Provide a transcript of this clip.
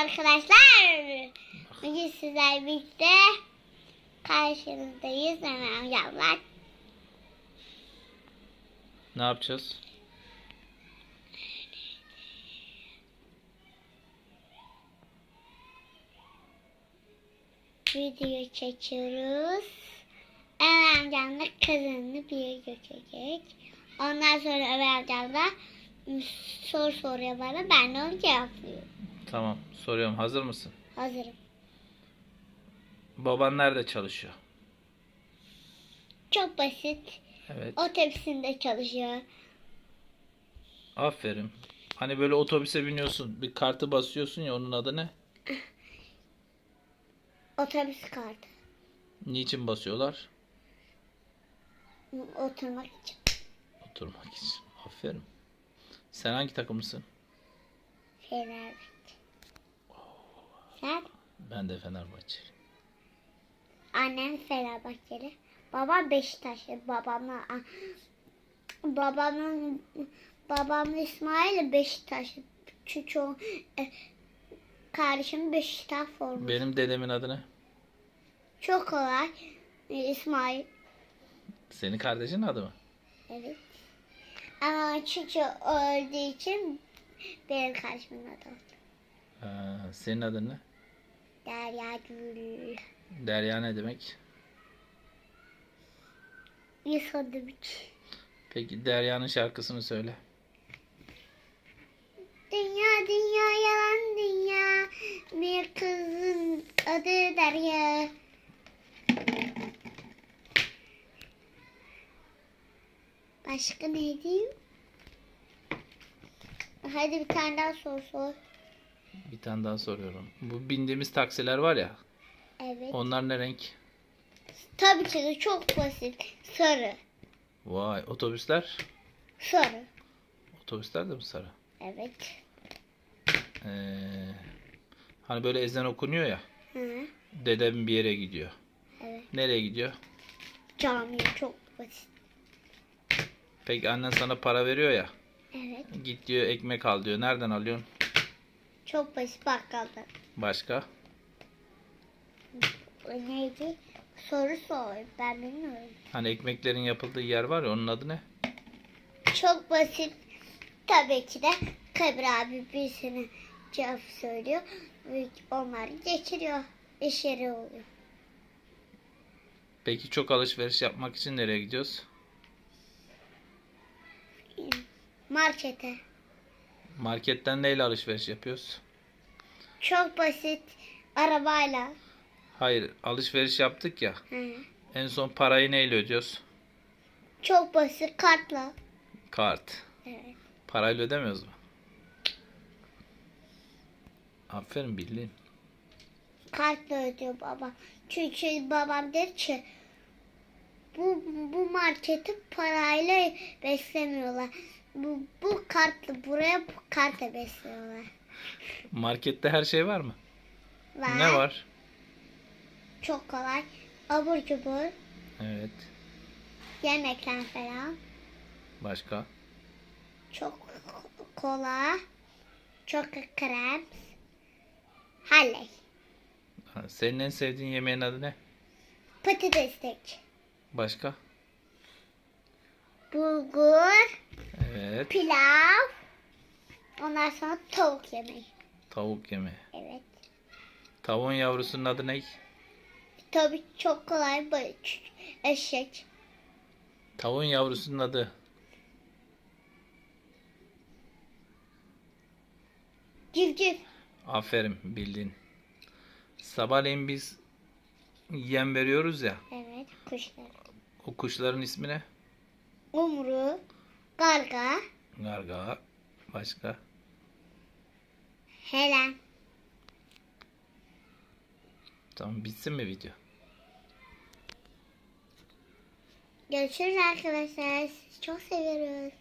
arkadaşlar. Bugün sizler birlikte karşınızdayız. Hemen yavrular. Ne yapacağız? Video çekiyoruz. Ömer amcam da kızını bir götürecek. Ondan sonra Ömer amcam da soru soruyor bana. Ben de onu cevaplıyorum. Tamam soruyorum hazır mısın? Hazırım. Baban nerede çalışıyor? Çok basit. Evet. Otobüsünde çalışıyor. Aferin. Hani böyle otobüse biniyorsun bir kartı basıyorsun ya onun adı ne? Otobüs kartı. Niçin basıyorlar? Oturmak için. Oturmak için. Aferin. Sen hangi takımlısın? Fenerbahçe. Ben de Fenerbahçe. Annem Fenerbahçeli. Babam Beşiktaşlı. Babamla babamın babam İsmail Beşiktaşlı. Çocuğu e, kardeşim Beşiktaş forması. Benim dedemin adı ne? Çok kolay. E, İsmail. Senin kardeşin adı mı? Evet. Ama çocuğu öldüğü için benim kardeşimin adı oldu. Ha, senin adın ne? Derya Gül. Derya ne demek? Yusuf'duk. Peki Derya'nın şarkısını söyle. Dünya dünya yalan dünya bir kızın adı Derya. Başka ne diyeyim? Hadi bir tane daha sor sor. Bir tane daha soruyorum. Bu bindiğimiz taksiler var ya. Evet. Onlar ne renk? Tabii ki de çok basit. Sarı. Vay otobüsler. Sarı. Otobüsler de mi sarı? Evet. Ee, hani böyle ezan okunuyor ya. Hı. Dedem bir yere gidiyor. Evet. Nereye gidiyor? Cami çok basit. Peki annen sana para veriyor ya. Evet. Git diyor ekmek al diyor. Nereden alıyorsun? Çok basit bakkalda. Başka? Neydi? Soru sor. Ben bilmiyorum. Hani ekmeklerin yapıldığı yer var ya onun adı ne? Çok basit. Tabii ki de Kabir abi birisine cevap söylüyor. Ve onlar geçiriyor. İş yeri oluyor. Peki çok alışveriş yapmak için nereye gidiyoruz? Markete. Marketten neyle alışveriş yapıyoruz? Çok basit. Arabayla. Hayır alışveriş yaptık ya. Hı. En son parayı neyle ödüyoruz? Çok basit. Kartla. Kart. Evet. Parayla ödemiyoruz mu? Aferin bildin. Kartla ödüyor baba. Çünkü babam der ki bu, bu marketi parayla beslemiyorlar. Bu, bu kartla buraya bu kartla besliyorlar. Markette her şey var mı? Var. Ne var? Çok kolay. Abur cubur, Evet. yemekler falan. Başka? Çok kola, çok krem, halley, Ha, Senin en sevdiğin yemeğin adı ne? patates tek, Başka? bulgur, Evet. pilav, ondan sonra tavuk yemeği. Tavuk yemeği. Evet. Tavuğun yavrusunun adı ne? Tabii çok kolay böyle eşek. Tavuğun yavrusunun adı. Civciv. Aferin bildin. Sabahleyin biz yem veriyoruz ya. Evet kuşlar. O kuşların ismi ne? Umru, garga, Garga. Başka? helen. Tamam bitsin mi video? Görüşürüz arkadaşlar. Çok seviyoruz.